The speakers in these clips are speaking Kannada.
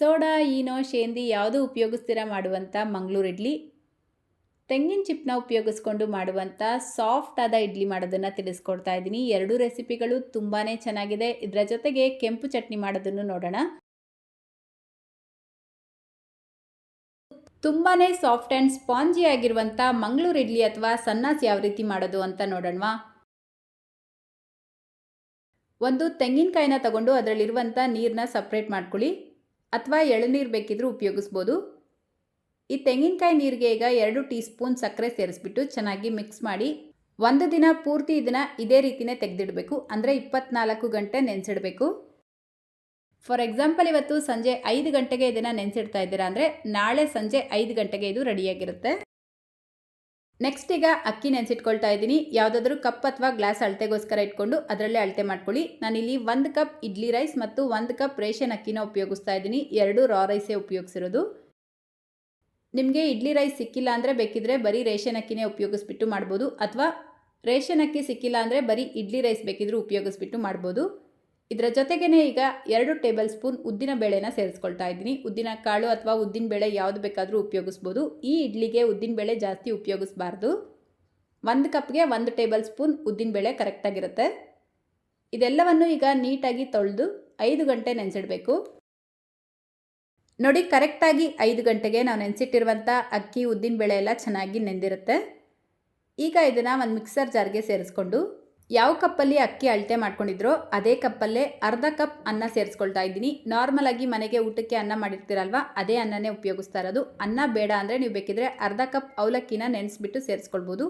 ಸೋಡಾ, ಈನೋ, ಶೇಂದಿ ಯಾವುದು ಉಪಯೋಗಿಸ್ತೀರಾ ಮಾಡುವಂಥ ಮಂಗಳೂರು ಇಡ್ಲಿ? ತೆಂಗಿನ ಚಿಪ್ನ ಉಪಯೋಗಿಸ್ಕೊಂಡು ಮಾಡುವಂಥ ಸಾಫ್ಟ್ ಆದ ಇಡ್ಲಿ ಮಾಡೋದನ್ನು ತಿಳಿಸ್ಕೊಡ್ತಾ ಇದ್ದೀನಿ. ಎರಡು ರೆಸಿಪಿಗಳು ತುಂಬಾ ಚೆನ್ನಾಗಿದೆ. ಇದರ ಜೊತೆಗೆ ಕೆಂಪು ಚಟ್ನಿ ಮಾಡೋದನ್ನು ನೋಡೋಣ. ತುಂಬಾ ಸಾಫ್ಟ್ ಆ್ಯಂಡ್ ಸ್ಪಾಂಜಿ ಆಗಿರುವಂಥ ಮಂಗಳೂರು ಇಡ್ಲಿ ಅಥವಾ ಸನ್ನಾಸ್ ಯಾವ ರೀತಿ ಮಾಡೋದು ಅಂತ ನೋಡೋಣವಾ? ಒಂದು ತೆಂಗಿನಕಾಯಿನ ತಗೊಂಡು ಅದರಲ್ಲಿರುವಂಥ ನೀರನ್ನ ಸಪ್ರೇಟ್ ಮಾಡ್ಕೊಳ್ಳಿ. ಅಥವಾ ಎಳನೀರು ಬೇಕಿದ್ರೂ ಉಪಯೋಗಿಸ್ಬೋದು. ಈ ತೆಂಗಿನಕಾಯಿ ನೀರಿಗೆ ಈಗ ಎರಡು ಟೀ ಸ್ಪೂನ್ ಸಕ್ಕರೆ ಸೇರಿಸ್ಬಿಟ್ಟು ಚೆನ್ನಾಗಿ ಮಿಕ್ಸ್ ಮಾಡಿ ಒಂದು ದಿನ ಪೂರ್ತಿ ಇದನ್ನು ಇದೇ ರೀತಿಯೇ ತೆಗೆದಿಡಬೇಕು. ಅಂದರೆ ಇಪ್ಪತ್ನಾಲ್ಕು ಗಂಟೆ ನೆನೆಸಿಡಬೇಕು. ಫಾರ್ ಎಕ್ಸಾಂಪಲ್ ಇವತ್ತು ಸಂಜೆ ಐದು ಗಂಟೆಗೆ ಇದನ್ನು ನೆನೆಸಿಡ್ತಾ ಇದ್ದೀರಾ ಅಂದರೆ ನಾಳೆ ಸಂಜೆ ಐದು ಗಂಟೆಗೆ ಇದು ರೆಡಿಯಾಗಿರುತ್ತೆ. ನೆಕ್ಸ್ಟ್ ಈಗ ಅಕ್ಕಿ ನೆನೆಸಿಟ್ಕೊಳ್ತಾ ಇದ್ದೀನಿ. ಯಾವುದಾದ್ರೂ ಕಪ್ ಅಥವಾ ಗ್ಲಾಸ್ ಅಳತೆಗೋಸ್ಕರ ಇಟ್ಕೊಂಡು ಅದರಲ್ಲೇ ಅಳತೆ ಮಾಡ್ಕೊಳ್ಳಿ. ನಾನಿಲ್ಲಿ ಒಂದು ಕಪ್ ಇಡ್ಲಿ ರೈಸ್ ಮತ್ತು ಒಂದು ಕಪ್ ರೇಷನ್ ಅಕ್ಕಿನ ಉಪಯೋಗಿಸ್ತಾ ಇದ್ದೀನಿ. ಎರಡು ರಾ ರೈಸೇ ಉಪಯೋಗಿಸಿರೋದು. ನಿಮಗೆ ಇಡ್ಲಿ ರೈಸ್ ಸಿಕ್ಕಿಲ್ಲ ಅಂದರೆ ಬೇಕಿದ್ರೆ ಬರೀ ರೇಷನ್ ಅಕ್ಕಿನೇ ಉಪಯೋಗಿಸ್ಬಿಟ್ಟು ಮಾಡ್ಬೋದು. ಅಥವಾ ರೇಷನ್ ಅಕ್ಕಿ ಸಿಕ್ಕಿಲ್ಲ ಅಂದರೆ ಬರೀ ಇಡ್ಲಿ ರೈಸ್ ಬೇಕಿದ್ರೂ ಉಪಯೋಗಿಸ್ಬಿಟ್ಟು ಮಾಡ್ಬೋದು. ಇದರ ಜೊತೆಗೇ ಈಗ ಎರಡು ಟೇಬಲ್ ಸ್ಪೂನ್ ಉದ್ದಿನ ಬೇಳೆನ ಸೇರಿಸ್ಕೊಳ್ತಾ ಇದ್ದೀನಿ. ಉದ್ದಿನ ಕಾಳು ಅಥವಾ ಉದ್ದಿನ ಬೇಳೆ ಯಾವುದು ಬೇಕಾದರೂ ಉಪಯೋಗಿಸ್ಬೋದು. ಈ ಇಡ್ಲಿಗೆ ಉದ್ದಿನ ಬೇಳೆ ಜಾಸ್ತಿ ಉಪಯೋಗಿಸ್ಬಾರ್ದು. ಒಂದು ಕಪ್ಗೆ ಒಂದು ಟೇಬಲ್ ಸ್ಪೂನ್ ಉದ್ದಿನ ಬೇಳೆ ಕರೆಕ್ಟಾಗಿರುತ್ತೆ ಇದೆಲ್ಲವನ್ನು ಈಗ ನೀಟಾಗಿ ತೊಳೆದು ಐದು ಗಂಟೆ ನೆನೆಸಿಡಬೇಕು. ನೋಡಿ ಕರೆಕ್ಟಾಗಿ ಐದು ಗಂಟೆಗೆ ನಾವು ನೆನೆಸಿಟ್ಟಿರುವಂಥ ಅಕ್ಕಿ, ಉದ್ದಿನ ಬೇಳೆ ಎಲ್ಲ ಚೆನ್ನಾಗಿ ನೆಂದಿರುತ್ತೆ. ಈಗ ಇದನ್ನು ಒಂದು ಮಿಕ್ಸರ್ ಜಾರ್ಗೆ ಸೇರಿಸ್ಕೊಂಡು ಯಾವ ಕಪ್ಪಲ್ಲಿ ಅಕ್ಕಿ ಅಳತೆ ಮಾಡ್ಕೊಂಡಿದ್ರೋ ಅದೇ ಕಪ್ಪಲ್ಲೇ ಅರ್ಧ ಕಪ್ ಅನ್ನ ಸೇರಿಸ್ಕೊಳ್ತಾ ಇದ್ದೀನಿ. ನಾರ್ಮಲಾಗಿ ಮನೆಗೆ ಊಟಕ್ಕೆ ಅನ್ನ ಮಾಡಿರ್ತೀರಲ್ವ, ಅದೇ ಅನ್ನನೇ ಉಪಯೋಗಿಸ್ತಾ ಇರೋದು. ಅನ್ನ ಬೇಡ ಅಂದರೆ ನೀವು ಬೇಕಿದ್ರೆ ಅರ್ಧ ಕಪ್ ಅವಲಕ್ಕಿನ ನೆನೆಸ್ಬಿಟ್ಟು ಸೇರಿಸ್ಕೊಳ್ಬೋದು.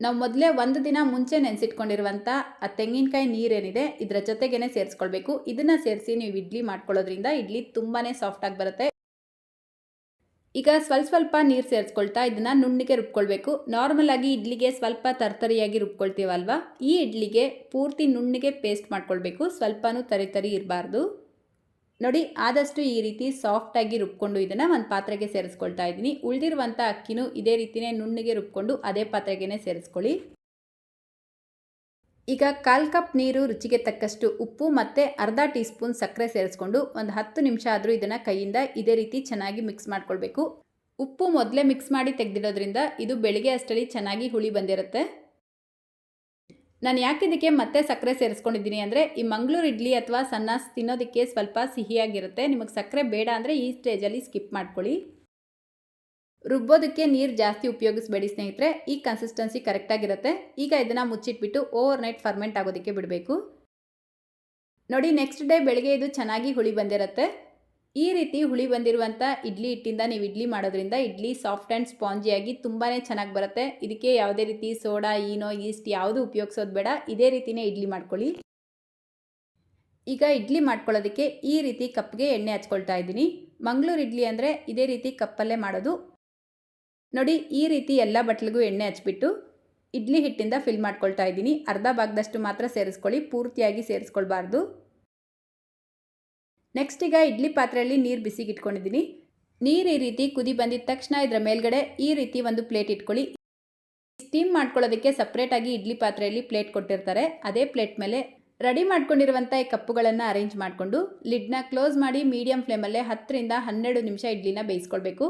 ನಾವು ಮೊದಲೇ ಒಂದು ದಿನ ಮುಂಚೆ ನೆನೆಸಿಟ್ಕೊಂಡಿರುವಂಥ ಆ ತೆಂಗಿನಕಾಯಿ ನೀರೇನಿದೆ, ಇದರ ಜೊತೆಗೇ ಸೇರಿಸ್ಕೊಳ್ಬೇಕು. ಇದನ್ನು ಸೇರಿಸಿ ನೀವು ಇಡ್ಲಿ ಮಾಡ್ಕೊಳ್ಳೋದ್ರಿಂದ ಇಡ್ಲಿ ತುಂಬಾ ಸಾಫ್ಟಾಗಿ ಬರುತ್ತೆ. ಈಗ ಸ್ವಲ್ಪ ಸ್ವಲ್ಪ ನೀರು ಸೇರಿಸ್ಕೊಳ್ತಾ ಇದನ್ನು ನುಣ್ಣಿಗೆ ರುಬ್ಕೊಳ್ಬೇಕು. ನಾರ್ಮಲಾಗಿ ಇಡ್ಲಿಗೆ ಸ್ವಲ್ಪ ತರ್ತರಿಯಾಗಿ ರುಬ್ಕೊಳ್ತೀವಲ್ವ? ಈ ಇಡ್ಲಿಗೆ ಪೂರ್ತಿ ನುಣ್ಣಿಗೆ ಪೇಸ್ಟ್ ಮಾಡ್ಕೊಳ್ಬೇಕು. ಸ್ವಲ್ಪನೂ ತರಿತರಿ ತರಿ ಇರಬಾರ್ದು. ನೋಡಿ, ಆದಷ್ಟು ಈ ರೀತಿ ಸಾಫ್ಟಾಗಿ ರುಬ್ಕೊಂಡು ಇದನ್ನು ಒಂದು ಪಾತ್ರೆಗೆ ಸೇರಿಸ್ಕೊಳ್ತಾ ಇದ್ದೀನಿ. ಉಳಿದಿರುವಂಥ ಅಕ್ಕಿನೂ ಇದೇ ರೀತಿಯೇ ನುಣ್ಣಿಗೆ ರುಬ್ಕೊಂಡು ಅದೇ ಪಾತ್ರೆಗೆ ಸೇರಿಸ್ಕೊಳ್ಳಿ. ಈಗ ಕಾಲು ಕಪ್ ನೀರು ರುಚಿಗೆ ತಕ್ಕಷ್ಟು ಉಪ್ಪು ಮತ್ತು ಅರ್ಧ ಟೀ ಸ್ಪೂನ್ ಸಕ್ಕರೆ ಸೇರಿಸ್ಕೊಂಡು ಒಂದು ಹತ್ತು ನಿಮಿಷ ಆದರೂ ಇದನ್ನು ಕೈಯಿಂದ ಇದೇ ರೀತಿ ಚೆನ್ನಾಗಿ ಮಿಕ್ಸ್ ಮಾಡ್ಕೊಳ್ಬೇಕು. ಉಪ್ಪು ಮೊದಲೇ ಮಿಕ್ಸ್ ಮಾಡಿ ತೆಗೆದಿಡೋದ್ರಿಂದ ಇದು ಬೆಳಿಗ್ಗೆ ಅಷ್ಟರಲ್ಲಿ ಚೆನ್ನಾಗಿ ಹುಳಿ ಬಂದಿರುತ್ತೆ. ನಾನು ಯಾಕಿದ್ದಕ್ಕೆ ಮತ್ತೆ ಸಕ್ಕರೆ ಸೇರಿಸ್ಕೊಂಡಿದ್ದೀನಿ ಅಂದರೆ ಈ ಮಂಗಳೂರು ಇಡ್ಲಿ ಅಥವಾ ಸನ್ನಾಸ್ ತಿನ್ನೋದಕ್ಕೆ ಸ್ವಲ್ಪ ಸಿಹಿಯಾಗಿರುತ್ತೆ. ನಿಮಗೆ ಸಕ್ಕರೆ ಬೇಡ ಅಂದರೆ ಈ ಸ್ಟೇಜಲ್ಲಿ ಸ್ಕಿಪ್ ಮಾಡ್ಕೊಳ್ಳಿ. ರುಬ್ಬೋದಕ್ಕೆ ನೀರು ಜಾಸ್ತಿ ಉಪಯೋಗಿಸ್ಬೇಡಿ ಸ್ನೇಹಿತರೆ, ಈ ಕನ್ಸಿಸ್ಟೆನ್ಸಿ ಕರೆಕ್ಟಾಗಿರುತ್ತೆ ಈಗ ಇದನ್ನು ಮುಚ್ಚಿಟ್ಬಿಟ್ಟು ಓವರ್ ನೈಟ್ ಫರ್ಮೆಂಟ್ ಆಗೋದಕ್ಕೆ ಬಿಡಬೇಕು. ನೋಡಿ ನೆಕ್ಸ್ಟ್ ಡೇ ಬೆಳಗ್ಗೆ ಇದು ಚೆನ್ನಾಗಿ ಹುಳಿ ಬಂದಿರುತ್ತೆ. ಈ ರೀತಿ ಹುಳಿ ಬಂದಿರುವಂಥ ಇಡ್ಲಿ ಹಿಟ್ಟಿಂದ ನೀವು ಇಡ್ಲಿ ಮಾಡೋದ್ರಿಂದ ಇಡ್ಲಿ ಸಾಫ್ಟ್ ಆ್ಯಂಡ್ ಸ್ಪಾಂಜಿಯಾಗಿ ತುಂಬಾ ಚೆನ್ನಾಗಿ ಬರುತ್ತೆ. ಇದಕ್ಕೆ ಯಾವುದೇ ರೀತಿ ಸೋಡಾ, ಈನೋ ಈಸ್ಟ್ ಯಾವುದು ಉಪಯೋಗಿಸೋದು ಬೇಡ. ಇದೇ ರೀತಿಯೇ ಇಡ್ಲಿ ಮಾಡ್ಕೊಳ್ಳಿ. ಈಗ ಇಡ್ಲಿ ಮಾಡ್ಕೊಳ್ಳೋದಕ್ಕೆ ಈ ರೀತಿ ಕಪ್ಗೆ ಎಣ್ಣೆ ಹಚ್ಕೊಳ್ತಾ ಇದ್ದೀನಿ. ಮಂಗಳೂರು ಇಡ್ಲಿ ಅಂದರೆ ಇದೇ ರೀತಿ ಕಪ್ಪಲ್ಲೇ ಮಾಡೋದು. ನೋಡಿ, ಈ ರೀತಿ ಎಲ್ಲ ಬಟ್ಲಿಗೂ ಎಣ್ಣೆ ಹಚ್ಚಿಬಿಟ್ಟು ಇಡ್ಲಿ ಹಿಟ್ಟಿಂದ ಫಿಲ್ ಮಾಡ್ಕೊಳ್ತಾ ಇದ್ದೀನಿ. ಅರ್ಧ ಭಾಗದಷ್ಟು ಮಾತ್ರ ಸೇರಿಸ್ಕೊಳ್ಳಿ, ಪೂರ್ತಿಯಾಗಿ ಸೇರಿಸ್ಕೊಳ್ಬಾರ್ದು. ನೆಕ್ಸ್ಟ್ ಈಗ ಇಡ್ಲಿ ಪಾತ್ರೆಯಲ್ಲಿ ನೀರು ಬಿಸಿಗೆ ಇಟ್ಕೊಂಡಿದ್ದೀನಿ ನೀರು ಈ ರೀತಿ ಕುದಿ ಬಂದಿದ ತಕ್ಷಣ ಇದರ ಮೇಲ್ಗಡೆ ಈ ರೀತಿ ಒಂದು ಪ್ಲೇಟ್ ಇಟ್ಕೊಳ್ಳಿ. ಸ್ಟೀಮ್ ಮಾಡ್ಕೊಳ್ಳೋದಕ್ಕೆ ಸಪ್ರೇಟಾಗಿ ಇಡ್ಲಿ ಪಾತ್ರೆಯಲ್ಲಿ ಪ್ಲೇಟ್ ಕೊಟ್ಟಿರ್ತಾರೆ. ಅದೇ ಪ್ಲೇಟ್ ಮೇಲೆ ರೆಡಿ ಮಾಡ್ಕೊಂಡಿರುವಂಥ ಈ ಕಪ್ಪುಗಳನ್ನು ಅರೇಂಜ್ ಮಾಡಿಕೊಂಡು ಲಿಡ್ನ ಕ್ಲೋಸ್ ಮಾಡಿ ಮೀಡಿಯಂ ಫ್ಲೇಮಲ್ಲೇ ಹತ್ತರಿಂದ ಹನ್ನೆರಡು ನಿಮಿಷ ಇಡ್ಲಿನ ಬೇಯಿಸ್ಕೊಳ್ಬೇಕು.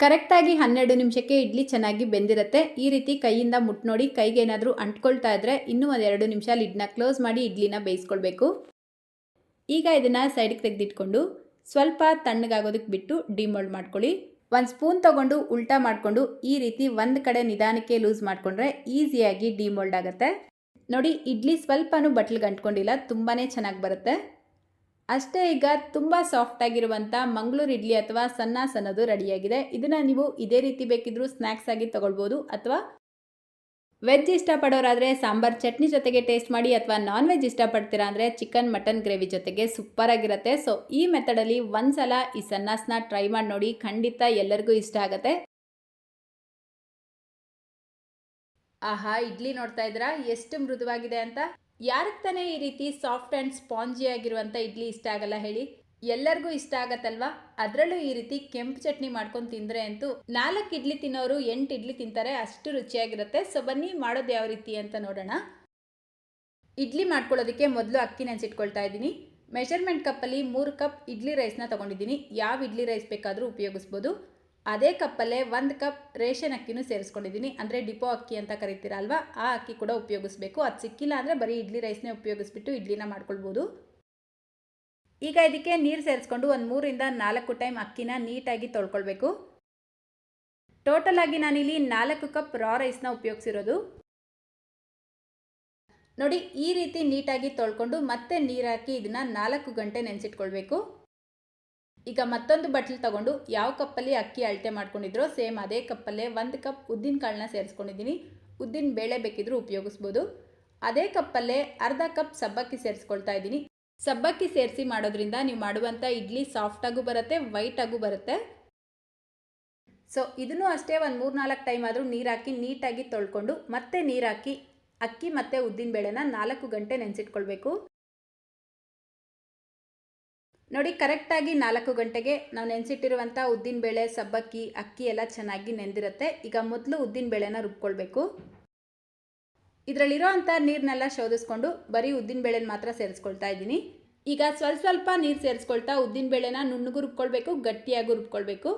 ಕರೆಕ್ಟಾಗಿ ಹನ್ನೆರಡು ನಿಮಿಷಕ್ಕೆ ಇಡ್ಲಿ ಚೆನ್ನಾಗಿ ಬೆಂದಿರುತ್ತೆ. ಈ ರೀತಿ ಕೈಯಿಂದ ಮುಟ್ಟು ನೋಡಿ ಕೈಗೆ ಏನಾದರೂ ಅಂಟ್ಕೊಳ್ತಾ ಇದ್ದರೆ ಇನ್ನೂ ಒಂದೆರಡು ನಿಮಿಷ ಲಿಡ್ನ ಕ್ಲೋಸ್ ಮಾಡಿ ಇಡ್ಲಿನ ಬೇಯಿಸ್ಕೊಳ್ಬೇಕು. ಈಗ ಇದನ್ನು ಸೈಡ್ಗೆ ತೆಗೆದಿಟ್ಕೊಂಡು ಸ್ವಲ್ಪ ತಣ್ಣಗಾಗೋದಕ್ಕೆ ಬಿಟ್ಟು ಡಿಮೋಲ್ಡ್ ಮಾಡ್ಕೊಳ್ಳಿ. ಒಂದು ಸ್ಪೂನ್ ತೊಗೊಂಡು ಉಲ್ಟಾ ಮಾಡಿಕೊಂಡು ಈ ರೀತಿ ಒಂದು ಕಡೆ ನಿಧಾನಕ್ಕೆ ಲೂಸ್ ಮಾಡಿಕೊಂಡ್ರೆ ಈಸಿಯಾಗಿ ಡಿಮೋಲ್ಡ್ ಆಗುತ್ತೆ. ನೋಡಿ, ಇಡ್ಲಿ ಸ್ವಲ್ಪನೂ ಬಟ್ಲಿಗೆ ಅಂಟ್ಕೊಂಡಿಲ್ಲ ತುಂಬಾ ಚೆನ್ನಾಗಿ ಬರುತ್ತೆ. ಅಷ್ಟೇ ಈಗ ತುಂಬ ಸಾಫ್ಟಾಗಿರುವಂಥ ಮಂಗಳೂರು ಇಡ್ಲಿ ಅಥವಾ ಸಣ್ಣ ಸಣ್ಣದು ರೆಡಿಯಾಗಿದೆ ಇದನ್ನು ನೀವು ಇದೇ ರೀತಿ ಬೇಕಿದ್ರೂ ಸ್ನ್ಯಾಕ್ಸ್ ಆಗಿ ತೊಗೊಳ್ಬೋದು ಅಥವಾ ವೆಜ್ ಇಷ್ಟಪಡೋರಾದರೆ ಸಾಂಬಾರ್ ಚಟ್ನಿ ಜೊತೆಗೆ ಟೇಸ್ಟ್ ಮಾಡಿ ಅಥವಾ ನಾನ್ ವೆಜ್ ಇಷ್ಟಪಡ್ತೀರಾ ಅಂದರೆ ಚಿಕನ್ ಮಟನ್ ಗ್ರೇವಿ ಜೊತೆಗೆ ಸೂಪರಾಗಿರುತ್ತೆ ಸೊ ಈ ಮೆಥಡಲ್ಲಿ ಒಂದು ಸಲ ಈ ಸನ್ನಾಸ್ನ ಟ್ರೈ ಮಾಡಿ ನೋಡಿ ಖಂಡಿತ ಎಲ್ಲರಿಗೂ ಇಷ್ಟ ಆಗುತ್ತೆ. ಆಹಾ, ಇಡ್ಲಿ ನೋಡ್ತಾ ಇದ್ರಾ ಎಷ್ಟು ಮೃದುವಾಗಿದೆ ಅಂತ? ಯಾರಿಗೆ ತಾನೇ ಈ ರೀತಿ ಸಾಫ್ಟ್ ಆ್ಯಂಡ್ ಸ್ಪಾಂಜಿ ಆಗಿರುವಂಥ ಇಡ್ಲಿ ಇಷ್ಟ ಆಗಲ್ಲ ಹೇಳಿ? ಎಲ್ಲರಿಗೂ ಇಷ್ಟ ಆಗತ್ತಲ್ವಾ? ಅದರಲ್ಲೂ ಈ ರೀತಿ ಕೆಂಪು ಚಟ್ನಿ ಮಾಡ್ಕೊಂಡು ತಿಂದರೆ ಅಂತೂ ನಾಲ್ಕು ಇಡ್ಲಿ ತಿನ್ನೋರು ಎಂಟು ಇಡ್ಲಿ ತಿಂತಾರೆ, ಅಷ್ಟು ರುಚಿಯಾಗಿರುತ್ತೆ. ಸೊ ಬನ್ನಿ ಮಾಡೋದು ಯಾವ ರೀತಿ ಅಂತ ನೋಡೋಣ. ಇಡ್ಲಿ ಮಾಡ್ಕೊಳ್ಳೋದಕ್ಕೆ ಮೊದಲು ಅಕ್ಕಿ ನೆನೆಸಿಟ್ಕೊಳ್ತಾ ಇದ್ದೀನಿ. ಮೆಷರ್ಮೆಂಟ್ ಕಪ್ಪಲ್ಲಿ ಮೂರು ಕಪ್ ಇಡ್ಲಿ ರೈಸ್ನ ತೊಗೊಂಡಿದ್ದೀನಿ. ಯಾವ ಇಡ್ಲಿ ರೈಸ್ ಬೇಕಾದರೂ ಉಪಯೋಗಿಸ್ಬೋದು. ಅದೇ ಕಪ್ಪಲ್ಲೇ ಒಂದು ಕಪ್ ರೇಷನ್ ಅಕ್ಕಿನೂ ಸೇರಿಸ್ಕೊಂಡಿದ್ದೀನಿ ಅಂದರೆ ಡಿಪೋ ಅಕ್ಕಿ ಅಂತ ಕರಿತೀರಲ್ವ? ಆ ಅಕ್ಕಿ ಕೂಡ ಉಪಯೋಗಿಸ್ಬೇಕು. ಅದು ಸಿಕ್ಕಿಲ್ಲ ಅಂದರೆ ಬರೀ ಇಡ್ಲಿ ರೈಸ್ನೇ ಉಪಯೋಗಿಸ್ಬಿಟ್ಟು ಇಡ್ಲಿನ ಮಾಡ್ಕೊಳ್ಬೋದು. ಈಗ ಇದಕ್ಕೆ ನೀರು ಸೇರಿಸ್ಕೊಂಡು ಒಂದು ಮೂರಿಂದ ನಾಲ್ಕು ಟೈಮ್ ಅಕ್ಕಿನ ನೀಟಾಗಿ ತೊಳ್ಕೊಳ್ಬೇಕು. ಟೋಟಲ್ ಆಗಿ ನಾನಿಲ್ಲಿ ನಾಲ್ಕು ಕಪ್ ರಾ ರೈಸ್ನ ಉಪಯೋಗಿಸಿರೋದು. ನೋಡಿ, ಈ ರೀತಿ ನೀಟಾಗಿ ತೊಳ್ಕೊಂಡು ಮತ್ತೆ ನೀರು ಹಾಕಿ ಇದನ್ನು ನಾಲ್ಕು ಗಂಟೆ ನೆನೆಸಿಟ್ಕೊಳ್ಬೇಕು. ಈಗ ಮತ್ತೊಂದು ಬಟ್ಲು ತಗೊಂಡು ಯಾವ ಕಪ್ಪಲ್ಲಿ ಅಕ್ಕಿ ಅಳತೆ ಮಾಡ್ಕೊಂಡಿದ್ರೋ ಸೇಮ್ ಅದೇ ಕಪ್ಪಲ್ಲೇ ಒಂದು ಕಪ್ ಉದ್ದಿನ ಕಾಳನ್ನ ಸೇರಿಸ್ಕೊಂಡಿದ್ದೀನಿ. ಉದ್ದಿನ ಬೇಳೆ ಬೇಕಿದ್ರೂ ಉಪಯೋಗಿಸ್ಬೋದು. ಅದೇ ಕಪ್ಪಲ್ಲೇ ಅರ್ಧ ಕಪ್ ಸಬ್ಬಕ್ಕಿ ಸೇರಿಸ್ಕೊಳ್ತಾ ಇದ್ದೀನಿ. ಸಬ್ಬಕ್ಕಿ ಸೇರಿಸಿ ಮಾಡೋದ್ರಿಂದ ನೀವು ಮಾಡುವಂಥ ಇಡ್ಲಿ ಸಾಫ್ಟಾಗೂ ಬರುತ್ತೆ ವೈಟಾಗೂ ಬರುತ್ತೆ. ಸೊ, ಇದನ್ನು ಅಷ್ಟೇ ಒಂದು ಮೂರು ನಾಲ್ಕು ಟೈಮ್ ಆದರೂ ನೀರು ಹಾಕಿ ನೀಟಾಗಿ ತೊಳ್ಕೊಂಡು ಮತ್ತೆ ನೀರು ಹಾಕಿ ಅಕ್ಕಿ ಮತ್ತು ಉದ್ದಿನ ಬೇಳೆನ ನಾಲ್ಕು ಗಂಟೆ ನೆನೆಸಿಟ್ಕೊಳ್ಬೇಕು. ನೋಡಿ, ಕರೆಕ್ಟಾಗಿ ನಾಲ್ಕು ಗಂಟೆಗೆ ನಾವು ನೆನೆಸಿಟ್ಟಿರುವಂಥ ಉದ್ದಿನಬೇಳೆ ಸಬ್ಬಕ್ಕಿ, ಅಕ್ಕಿ ಎಲ್ಲ ಚೆನ್ನಾಗಿ ನೆಂದಿರುತ್ತೆ. ಈಗ ಮೊದಲು ಉದ್ದಿನಬೇಳೆನ ರುಬ್ಕೊಳ್ಬೇಕು. ಇದರಲ್ಲಿರೋ ಅಂಥ ನೀರನ್ನೆಲ್ಲ ಶೋಧಿಸ್ಕೊಂಡು ಬರೀ ಉದ್ದಿನ ಬೇಳೆನ ಮಾತ್ರ ಸೇರಿಸ್ಕೊಳ್ತಾ ಇದ್ದೀನಿ. ಈಗ ಸ್ವಲ್ಪ ಸ್ವಲ್ಪ ನೀರು ಸೇರಿಸ್ಕೊಳ್ತಾ ಉದ್ದಿನಬೇಳೆನ ನುಣ್ಣಗೂ ರುಬ್ಕೊಳ್ಬೇಕು, ಗಟ್ಟಿಯಾಗೂ ರುಬ್ಕೊಳ್ಬೇಕು.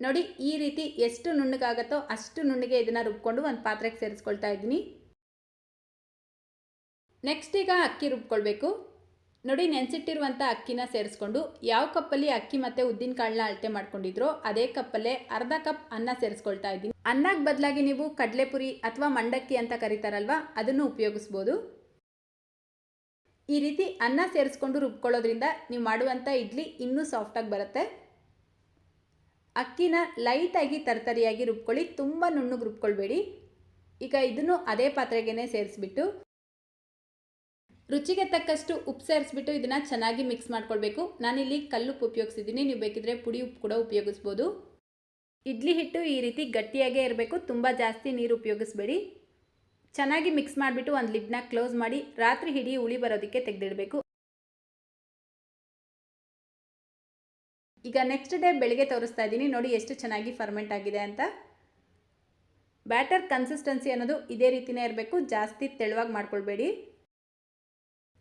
ನೋಡಿ, ಈ ರೀತಿ ಎಷ್ಟು ನುಣ್ಣಗಾಗತ್ತೋ ಅಷ್ಟು ನುಣ್ಣಗೆ ಇದನ್ನು ರುಬ್ಕೊಂಡು ಒಂದು ಪಾತ್ರೆಗೆ ಸೇರಿಸ್ಕೊಳ್ತಾ ಇದ್ದೀನಿ. ನೆಕ್ಸ್ಟ್ ಈಗ ಅಕ್ಕಿ ರುಬ್ಕೊಳ್ಬೇಕು. ನೋಡಿ ನೆನೆಸಿಟ್ಟಿರುವಂಥ ಅಕ್ಕಿನ ಸೇರಿಸ್ಕೊಂಡು ಯಾವ ಕಪ್ಪಲ್ಲಿ ಅಕ್ಕಿ ಮತ್ತು ಉದ್ದಿನ ಕಾಳನ್ನ ಅಳತೆ ಮಾಡ್ಕೊಂಡಿದ್ರೋ ಅದೇ ಕಪ್ಪಲ್ಲೇ ಅರ್ಧ ಕಪ್ ಅನ್ನ ಸೇರಿಸ್ಕೊಳ್ತಾ ಇದ್ದೀನಿ. ಅನ್ನಕ್ಕೆ ಬದಲಾಗಿ ನೀವು ಕಡಲೆಪುರಿ ಅಥವಾ ಮಂಡಕ್ಕಿ ಅಂತ ಕರೀತಾರಲ್ವ, ಅದನ್ನು ಉಪಯೋಗಿಸ್ಬೋದು. ಈ ರೀತಿ ಅನ್ನ ಸೇರಿಸ್ಕೊಂಡು ರುಬ್ಕೊಳ್ಳೋದ್ರಿಂದ ನೀವು ಮಾಡುವಂಥ ಇಡ್ಲಿ ಇನ್ನೂ ಸಾಫ್ಟಾಗಿ ಬರುತ್ತೆ. ಅಕ್ಕಿನ ಲೈಟಾಗಿ ತರ್ತರಿಯಾಗಿ ರುಬ್ಕೊಳ್ಳಿ, ತುಂಬ ನುಣ್ಣಗೆ ರುಬ್ಕೊಳ್ಬೇಡಿ. ಈಗ ಇದನ್ನು ಅದೇ ಪಾತ್ರೆಗೇ ಸೇರಿಸ್ಬಿಟ್ಟು ರುಚಿಗೆ ತಕ್ಕಷ್ಟು ಉಪ್ಪು ಸೇರಿಸ್ಬಿಟ್ಟು ಇದನ್ನು ಚೆನ್ನಾಗಿ ಮಿಕ್ಸ್ ಮಾಡ್ಕೊಳ್ಬೇಕು. ನಾನಿಲ್ಲಿ ಕಲ್ಲುಪ್ಪು ಉಪಯೋಗಿಸಿದ್ದೀನಿ. ನೀವು ಬೇಕಿದ್ರೆ ಪುಡಿ ಉಪ್ಪು ಕೂಡ ಉಪಯೋಗಿಸ್ಬೋದು. ಇಡ್ಲಿ ಹಿಟ್ಟು ಈ ರೀತಿ ಗಟ್ಟಿಯಾಗೇ ಇರಬೇಕು. ತುಂಬ ಜಾಸ್ತಿ ನೀರು ಉಪಯೋಗಿಸ್ಬೇಡಿ. ಚೆನ್ನಾಗಿ ಮಿಕ್ಸ್ ಮಾಡಿಬಿಟ್ಟು ಒಂದು ಲಿಡ್ನ ಕ್ಲೋಸ್ ಮಾಡಿ ರಾತ್ರಿ ಹಿಡಿ ಉಳಿ ಬರೋದಕ್ಕೆ ತೆಗೆದಿಡಬೇಕು. ಈಗ ನೆಕ್ಸ್ಟ್ ಡೇ ಬೆಳಿಗ್ಗೆ ತೋರಿಸ್ತಾ ಇದ್ದೀನಿ. ನೋಡಿ ಎಷ್ಟು ಚೆನ್ನಾಗಿ ಫರ್ಮೆಂಟ್ ಆಗಿದೆ ಅಂತ. ಬ್ಯಾಟರ್ ಕನ್ಸಿಸ್ಟೆನ್ಸಿ ಅನ್ನೋದು ಇದೇ ರೀತಿಯೇ ಇರಬೇಕು. ಜಾಸ್ತಿ ತೆಳುವಾಗಿ ಮಾಡ್ಕೊಳ್ಬೇಡಿ.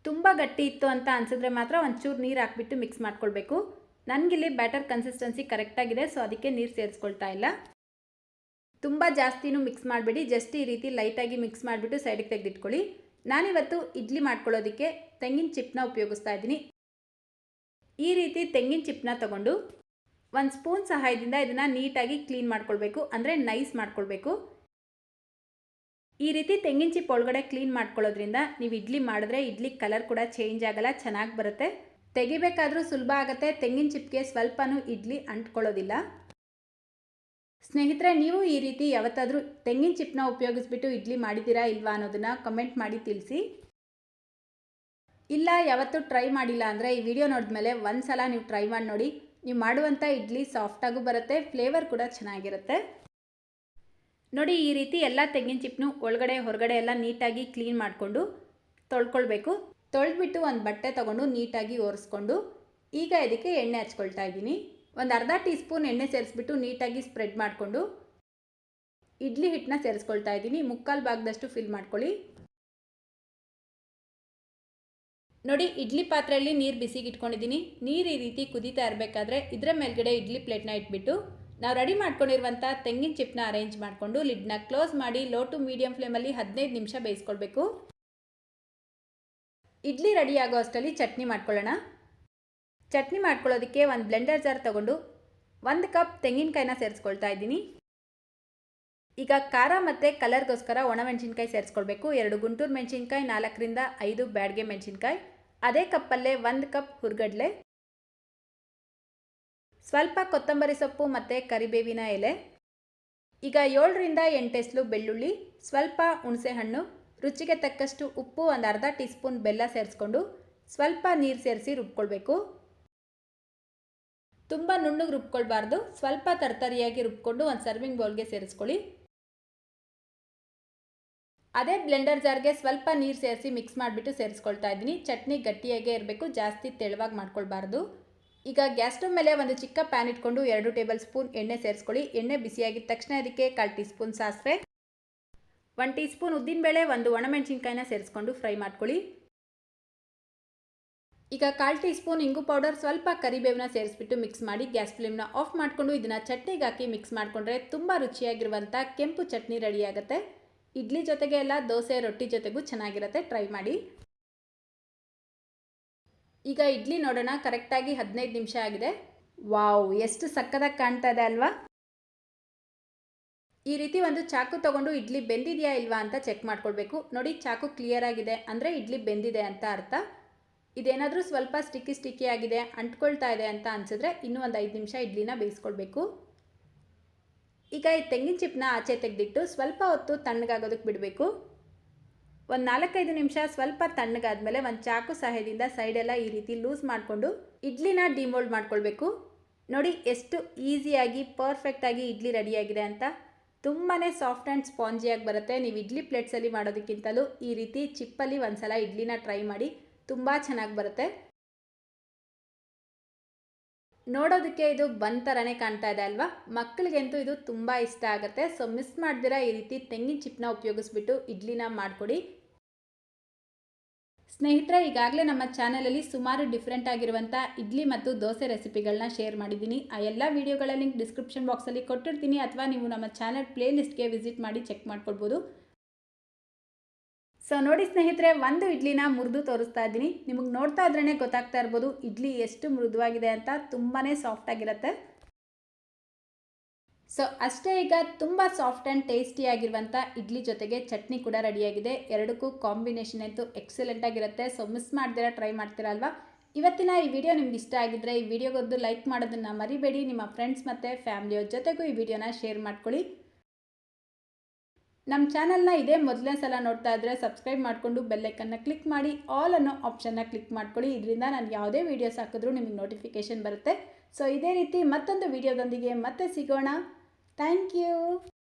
ತುಂಬ ಗಟ್ಟಿ ಇತ್ತು ಅಂತ ಅನಿಸಿದ್ರೆ ಮಾತ್ರ ಒಂಚೂರು ನೀರು ಹಾಕ್ಬಿಟ್ಟು ಮಿಕ್ಸ್ ಮಾಡ್ಕೊಳ್ಬೇಕು. ನನಗಿಲ್ಲಿ ಬ್ಯಾಟರ್ ಕನ್ಸಿಸ್ಟೆನ್ಸಿ ಕರೆಕ್ಟಾಗಿದೆ ಸೊ ಅದಕ್ಕೆ ನೀರು ಸೇರಿಸ್ಕೊಳ್ತಾ ಇಲ್ಲ. ತುಂಬ ಜಾಸ್ತಿನೂ ಮಿಕ್ಸ್ ಮಾಡಬೇಡಿ ಜಸ್ಟ್ ಈ ರೀತಿ ಲೈಟಾಗಿ ಮಿಕ್ಸ್ ಮಾಡಿಬಿಟ್ಟು ಸೈಡಿಗೆ ತೆಗೆದಿಟ್ಕೊಳ್ಳಿ. ನಾನಿವತ್ತು ಇಡ್ಲಿ ಮಾಡ್ಕೊಳ್ಳೋದಕ್ಕೆ ತೆಂಗಿನ ಚಿಪ್ನ ಉಪಯೋಗಿಸ್ತಾ ಇದ್ದೀನಿ. ಈ ರೀತಿ ತೆಂಗಿನ ಚಿಪ್ನ ತಗೊಂಡು ಒಂದು ಸ್ಪೂನ್ ಸಹಾಯದಿಂದ ಇದನ್ನು ನೀಟಾಗಿ ಕ್ಲೀನ್ ಮಾಡ್ಕೊಳ್ಬೇಕು, ಅಂದರೆ ನೈಸ್ ಮಾಡ್ಕೊಳ್ಬೇಕು. ಈ ರೀತಿ ತೆಂಗಿನ ಚಿಪ್ಪು ಒಳಗಡೆ ಕ್ಲೀನ್ ಮಾಡ್ಕೊಳ್ಳೋದ್ರಿಂದ ನೀವು ಇಡ್ಲಿ ಮಾಡಿದ್ರೆ ಇಡ್ಲಿ ಕಲರ್ ಕೂಡ ಚೇಂಜ್ ಆಗಲ್ಲ, ಚೆನ್ನಾಗಿ ಬರುತ್ತೆ. ತೆಗಿಬೇಕಾದ್ರೂ ಸುಲಭ ಆಗುತ್ತೆ, ತೆಂಗಿನ ಚಿಪ್ಪಿಗೆ ಸ್ವಲ್ಪನೂ ಇಡ್ಲಿ ಅಂಟ್ಕೊಳ್ಳೋದಿಲ್ಲ. ಸ್ನೇಹಿತರೆ, ನೀವು ಈ ರೀತಿ ಯಾವತ್ತಾದರೂ ತೆಂಗಿನ ಚಿಪ್ನ ಉಪಯೋಗಿಸ್ಬಿಟ್ಟು ಇಡ್ಲಿ ಮಾಡಿದ್ದೀರಾ ಇಲ್ವಾ ಅನ್ನೋದನ್ನು ಕಮೆಂಟ್ ಮಾಡಿ ತಿಳಿಸಿ. ಇಲ್ಲ, ಯಾವತ್ತೂ ಟ್ರೈ ಮಾಡಿಲ್ಲ ಅಂದರೆ ಈ ವಿಡಿಯೋ ನೋಡಿದ್ಮೇಲೆ ಒಂದು ಸಲ ನೀವು ಟ್ರೈ ಮಾಡಿ ನೋಡಿ. ನೀವು ಮಾಡುವಂಥ ಇಡ್ಲಿ ಸಾಫ್ಟಾಗೂ ಬರುತ್ತೆ ಫ್ಲೇವರ್ ಕೂಡ ಚೆನ್ನಾಗಿರುತ್ತೆ. ನೋಡಿ ಈ ರೀತಿ ಎಲ್ಲ ತೆಂಗಿನ ಚಿಪ್ನು ಒಳಗಡೆ, ಹೊರಗಡೆ ಎಲ್ಲ ನೀಟಾಗಿ ಕ್ಲೀನ್ ಮಾಡಿಕೊಂಡು ತೊಳ್ಕೊಳ್ಬೇಕು. ತೊಳೆದ್ಬಿಟ್ಟು ಒಂದು ಬಟ್ಟೆ ತೊಗೊಂಡು ನೀಟಾಗಿ ಒರೆಸ್ಕೊಂಡು ಈಗ ಇದಕ್ಕೆ ಎಣ್ಣೆ ಹಚ್ಕೊಳ್ತಾ ಇದ್ದೀನಿ. ಒಂದು ಅರ್ಧ ಟೀ ಸ್ಪೂನ್ ಎಣ್ಣೆ ಸೇರಿಸ್ಬಿಟ್ಟು ನೀಟಾಗಿ ಸ್ಪ್ರೆಡ್ ಮಾಡಿಕೊಂಡು ಇಡ್ಲಿ ಹಿಟ್ಟನ್ನ ಸೇರಿಸ್ಕೊಳ್ತಾ ಇದ್ದೀನಿ. ಮುಕ್ಕಾಲು ಭಾಗದಷ್ಟು ಫಿಲ್ ಮಾಡ್ಕೊಳ್ಳಿ. ನೋಡಿ ಇಡ್ಲಿ ಪಾತ್ರೆಯಲ್ಲಿ ನೀರು ಬಿಸಿಗೆ ಇಟ್ಕೊಂಡಿದ್ದೀನಿ ನೀರು ಈ ರೀತಿ ಕುದೀತಾ ಇರಬೇಕಾದ್ರೆ ಇದರ ಮೇಲ್ಗಡೆ ಇಡ್ಲಿ ಪ್ಲೇಟ್ನ ಇಟ್ಬಿಟ್ಟು ನಾವು ರೆಡಿ ಮಾಡ್ಕೊಂಡಿರುವಂಥ ತೆಂಗಿನ ಚಿಪ್ನ ಅರೇಂಜ್ ಮಾಡಿಕೊಂಡು ಲಿಡ್ನ ಕ್ಲೋಸ್ ಮಾಡಿ ಲೋ ಟು ಮೀಡಿಯಂ ಫ್ಲೇಮಲ್ಲಿ ಹದಿನೈದು ನಿಮಿಷ ಬೇಯಿಸ್ಕೊಳ್ಬೇಕು. ಇಡ್ಲಿ ರೆಡಿ ಆಗೋ ಅಷ್ಟರಲ್ಲಿ ಚಟ್ನಿ ಮಾಡ್ಕೊಳ್ಳೋಣ. ಚಟ್ನಿ ಮಾಡ್ಕೊಳ್ಳೋದಕ್ಕೆ ಒಂದು ಬ್ಲೆಂಡರ್ ಜಾರ್ ತೊಗೊಂಡು ಒಂದು ಕಪ್ ತೆಂಗಿನಕಾಯಿನ ಸೇರಿಸ್ಕೊಳ್ತಾ ಇದ್ದೀನಿ. ಈಗ ಖಾರ ಮತ್ತು ಕಲರ್ಗೋಸ್ಕರ ಒಣಮೆಣಸಿನ್ಕಾಯಿ ಸೇರಿಸ್ಕೊಳ್ಬೇಕು. ಎರಡು ಗುಂಟೂರು ಮೆಣಸಿನ್ಕಾಯಿ, ನಾಲ್ಕರಿಂದ ಐದು ಬ್ಯಾಡ್ಗೆ ಮೆಣಸಿನ್ಕಾಯಿ. ಅದೇ ಕಪ್ಪಲ್ಲೇ ಒಂದು ಕಪ್ ಹುರ್ಗಡ್ಲೆ. ಸ್ವಲ್ಪ ಕೊತ್ತಂಬರಿ ಸೊಪ್ಪು ಮತ್ತು ಕರಿಬೇವಿನ ಎಲೆ, ಈಗ ಏಳರಿಂದ ಎಂಟೆಸ್ಲು ಬೆಳ್ಳುಳ್ಳಿ, ಸ್ವಲ್ಪ ಹುಣಸೆಹಣ್ಣು, ರುಚಿಗೆ ತಕ್ಕಷ್ಟು ಉಪ್ಪು ಒಂದು ಅರ್ಧ ಟೀ ಸ್ಪೂನ್ ಬೆಲ್ಲ ಸೇರಿಸ್ಕೊಂಡು ಸ್ವಲ್ಪ ನೀರು ಸೇರಿಸಿ ರುಬ್ಕೊಳ್ಬೇಕು. ತುಂಬ ನುಣ್ಣಗೆ ರುಬ್ಕೊಳ್ಬಾರ್ದು, ಸ್ವಲ್ಪ ತರ್ತರಿಯಾಗಿ ರುಬ್ಕೊಂಡು ಒಂದು ಸರ್ವಿಂಗ್ ಬೌಲ್ಗೆ ಸೇರಿಸ್ಕೊಳ್ಳಿ. ಅದೇ ಬ್ಲೆಂಡರ್ ಜಾರ್ಗೆ ಸ್ವಲ್ಪ ನೀರು ಸೇರಿಸಿ ಮಿಕ್ಸ್ ಮಾಡಿಬಿಟ್ಟು ಸೇರಿಸ್ಕೊಳ್ತಾ ಇದ್ದೀನಿ. ಚಟ್ನಿ ಗಟ್ಟಿಯಾಗೇ ಇರಬೇಕು, ಜಾಸ್ತಿ ತೆಳುವಾಗಿ ಮಾಡ್ಕೊಳ್ಬಾರ್ದು. ಈಗ ಗ್ಯಾಸ್ ಸ್ಟವ್ ಮೇಲೆ ಒಂದು ಚಿಕ್ಕ ಪ್ಯಾನ್ ಇಟ್ಕೊಂಡು ಎರಡು ಟೇಬಲ್ ಸ್ಪೂನ್ ಎಣ್ಣೆ ಸೇರಿಸ್ಕೊಳ್ಳಿ. ಎಣ್ಣೆ ಬಿಸಿಯಾಗಿದ್ದ ತಕ್ಷಣ ಅದಕ್ಕೆ ಕಾಲ್ ಟೀ ಸ್ಪೂನ್ ಸಾಸಿವೆ ಒನ್ ಟೀ ಸ್ಪೂನ್ ಉದ್ದಿನಬೇಳೆ ಒಂದು ಒಣಮೆಣಸಿನ್ಕಾಯಿನ ಸೇರಿಸ್ಕೊಂಡು ಫ್ರೈ ಮಾಡ್ಕೊಳ್ಳಿ. ಈಗ ಕಾಲ್ ಟೀ ಸ್ಪೂನ್ ಇಂಗು ಪೌಡರ್ ಸ್ವಲ್ಪ ಕರಿಬೇವನ್ನ ಸೇರಿಸ್ಬಿಟ್ಟು ಮಿಕ್ಸ್ ಮಾಡಿ ಗ್ಯಾಸ್ ಫ್ಲೇಮ್ನ ಆಫ್ ಮಾಡಿಕೊಂಡು ಇದನ್ನು ಚಟ್ನಿಗೆ ಹಾಕಿ ಮಿಕ್ಸ್ ಮಾಡಿಕೊಂಡ್ರೆ ತುಂಬ ರುಚಿಯಾಗಿರುವಂಥ ಕೆಂಪು ಚಟ್ನಿ ರೆಡಿಯಾಗುತ್ತೆ ಇಡ್ಲಿ ಜೊತೆಗೆ ಎಲ್ಲ ದೋಸೆ, ರೊಟ್ಟಿ ಜೊತೆಗೂ ಚೆನ್ನಾಗಿರುತ್ತೆ. ಟ್ರೈ ಮಾಡಿ. ಈಗ ಇಡ್ಲಿ ನೋಡೋಣ, ಕರೆಕ್ಟಾಗಿ ಹದಿನೈದು ನಿಮಿಷ ಆಗಿದೆ. ವಾವ್, ಎಷ್ಟು ಸಕ್ಕದಾಗಿ ಕಾಣ್ತಾ ಇದೆ ಅಲ್ವಾ? ಈ ರೀತಿ ಒಂದು ಚಾಕು ತಗೊಂಡು ಇಡ್ಲಿ ಬೆಂದಿದೆಯಾ ಇಲ್ವಾ ಅಂತ ಚೆಕ್ ಮಾಡ್ಕೊಳ್ಬೇಕು. ನೋಡಿ, ಚಾಕು ಕ್ಲಿಯರ್ ಆಗಿದೆ. ಅಂದರೆ ಇಡ್ಲಿ ಬೆಂದಿದೆ ಅಂತ ಅರ್ಥ. ಇದೇನಾದರೂ ಸ್ವಲ್ಪ ಸ್ಟಿಕ್ಕಿ ಸ್ಟಿಕ್ಕಿ ಆಗಿದೆ, ಅಂಟ್ಕೊಳ್ತಾ ಇದೆ ಅಂತ ಅನಿಸಿದ್ರೆ ಇನ್ನೂ ಒಂದು ಐದು ನಿಮಿಷ ಇಡ್ಲಿನ ಬೇಯಿಸ್ಕೊಳ್ಬೇಕು. ಈಗ ಈ ತೆಂಗಿನ ಚಿಪ್ಪನ್ನ ಆಚೆ ತೆಗೆದಿಟ್ಟು ಸ್ವಲ್ಪ ಹೊತ್ತು ತಣ್ಣಗಾಗೋದಕ್ಕೆ ಬಿಡಬೇಕು. ಒಂದು ನಾಲ್ಕೈದು ನಿಮಿಷ ಸ್ವಲ್ಪ ತಣ್ಣಗಾದ್ಮೇಲೆ ಒಂದು ಚಾಕು ಸಹಾಯದಿಂದ ಸೈಡೆಲ್ಲ ಈ ರೀತಿ ಲೂಸ್ ಮಾಡಿಕೊಂಡು ಇಡ್ಲಿನ ಡಿಮೋಲ್ಡ್ ಮಾಡ್ಕೊಳ್ಬೇಕು. ನೋಡಿ ಎಷ್ಟು ಈಸಿಯಾಗಿ ಪರ್ಫೆಕ್ಟಾಗಿ ಇಡ್ಲಿ ರೆಡಿಯಾಗಿದೆ ಅಂತ. ತುಂಬಾ ಸಾಫ್ಟ್ ಆ್ಯಂಡ್ ಸ್ಪಾಂಜಿಯಾಗಿ ಬರುತ್ತೆ. ನೀವು ಇಡ್ಲಿ ಪ್ಲೇಟ್ಸಲ್ಲಿ ಮಾಡೋದಕ್ಕಿಂತಲೂ ಈ ರೀತಿ ಚಿಪ್ಪಲ್ಲಿ ಒಂದು ಸಲ ಇಡ್ಲಿನ ಟ್ರೈ ಮಾಡಿ ತುಂಬ ಚೆನ್ನಾಗಿ ಬರುತ್ತೆ. ನೋಡೋದಕ್ಕೆ ಇದು ಬಂದ್ ಥರನೇ ಕಾಣ್ತಾ ಇದೆ ಅಲ್ವಾ? ಮಕ್ಕಳಿಗಂತೂ ಇದು ತುಂಬ ಇಷ್ಟ ಆಗುತ್ತೆ. ಸೊ ಮಿಸ್ ಮಾಡ್ದಿರ ಈ ರೀತಿ ತೆಂಗಿನ ಚಿಪ್ನ ಉಪಯೋಗಿಸ್ಬಿಟ್ಟು ಇಡ್ಲಿನ ಮಾಡಿಕೊಡಿ. ಸ್ನೇಹಿತರೆ, ಈಗಾಗಲೇ ನಮ್ಮ ಚಾನಲಲ್ಲಿ ಸುಮಾರು ಡಿಫ್ರೆಂಟ್ ಆಗಿರುವಂಥ ಇಡ್ಲಿ ಮತ್ತು ದೋಸೆ ರೆಸಿಪಿಗಳನ್ನ ಶೇರ್ ಮಾಡಿದ್ದೀನಿ. ಆ ಎಲ್ಲ ವೀಡಿಯೋಗಳ ಲಿಂಕ್ ಡಿಸ್ಕ್ರಿಪ್ಷನ್ ಬಾಕ್ಸಲ್ಲಿ ಕೊಟ್ಟಿರ್ತೀನಿ. ಅಥವಾ ನೀವು ನಮ್ಮ ಚಾನಲ್ ಪ್ಲೇ ಲಿಸ್ಟ್ಗೆ ವಿಸಿಟ್ ಮಾಡಿ ಚೆಕ್ ಮಾಡ್ಕೊಳ್ಬೋದು. ಸೊ ನೋಡಿ ಸ್ನೇಹಿತರೆ, ಒಂದು ಇಡ್ಲಿನ ಮುರಿದು ತೋರಿಸ್ತಾ ಇದ್ದೀನಿ. ನಿಮಗೆ ನೋಡ್ತಾ ಇದ್ರೇ ಗೊತ್ತಾಗ್ತಾ ಇರ್ಬೋದು, ಇಡ್ಲಿ ಎಷ್ಟು ಮೃದುವಾಗಿದೆ ಅಂತ ತುಂಬಾ ಸಾಫ್ಟಾಗಿರುತ್ತೆ ಸೊ ಅಷ್ಟೇ ಈಗ ತುಂಬ ಸಾಫ್ಟ್ ಆ್ಯಂಡ್ ಟೇಸ್ಟಿಯಾಗಿರುವಂಥ ಇಡ್ಲಿ ಜೊತೆಗೆ ಚಟ್ನಿ ಕೂಡ ರೆಡಿಯಾಗಿದೆ ಎರಡಕ್ಕೂ ಕಾಂಬಿನೇಷನ್ ಅಂತೂ ಎಕ್ಸಲೆಂಟ್ ಆಗಿರುತ್ತೆ. ಸೊ ಮಿಸ್ ಮಾಡ್ದಿರ ಟ್ರೈ ಮಾಡ್ತೀರಲ್ವಾ ಇವತ್ತಿನ ಈ ವಿಡಿಯೋ ನಿಮ್ಗೆ ಇಷ್ಟ ಆಗಿದ್ರೆ ಈ ವಿಡಿಯೋಗೊಂದು ಲೈಕ್ ಮಾಡೋದನ್ನು ಮರಿಬೇಡಿ. ನಿಮ್ಮ ಫ್ರೆಂಡ್ಸ್ ಮತ್ತು ಫ್ಯಾಮಿಲಿಯವ್ರ ಜೊತೆಗೂ ಈ ವಿಡಿಯೋನ ಶೇರ್ ಮಾಡ್ಕೊಳ್ಳಿ. ನಮ್ಮ ಚಾನಲ್ನ ಇದೇ ಮೊದಲನೇ ಸಲ ನೋಡ್ತಾ ಇದ್ದರೆ ಸಬ್ಸ್ಕ್ರೈಬ್ ಮಾಡಿಕೊಂಡು ಬೆಲ್ಲೈಕನ್ನು ಕ್ಲಿಕ್ ಮಾಡಿ. ಆಲ್ ಅನ್ನೋ ಆಪ್ಷನ್ನ ಕ್ಲಿಕ್ ಮಾಡ್ಕೊಳ್ಳಿ. ಇದರಿಂದ ನಾನು ಯಾವುದೇ ವೀಡಿಯೋಸ್ ಹಾಕಿದ್ರೂ ನಿಮಗೆ ನೋಟಿಫಿಕೇಷನ್ ಬರುತ್ತೆ. ಸೊ ಇದೇ ರೀತಿ ಮತ್ತೊಂದು ವಿಡಿಯೋದೊಂದಿಗೆ ಮತ್ತೆ ಸಿಗೋಣ. Thank you.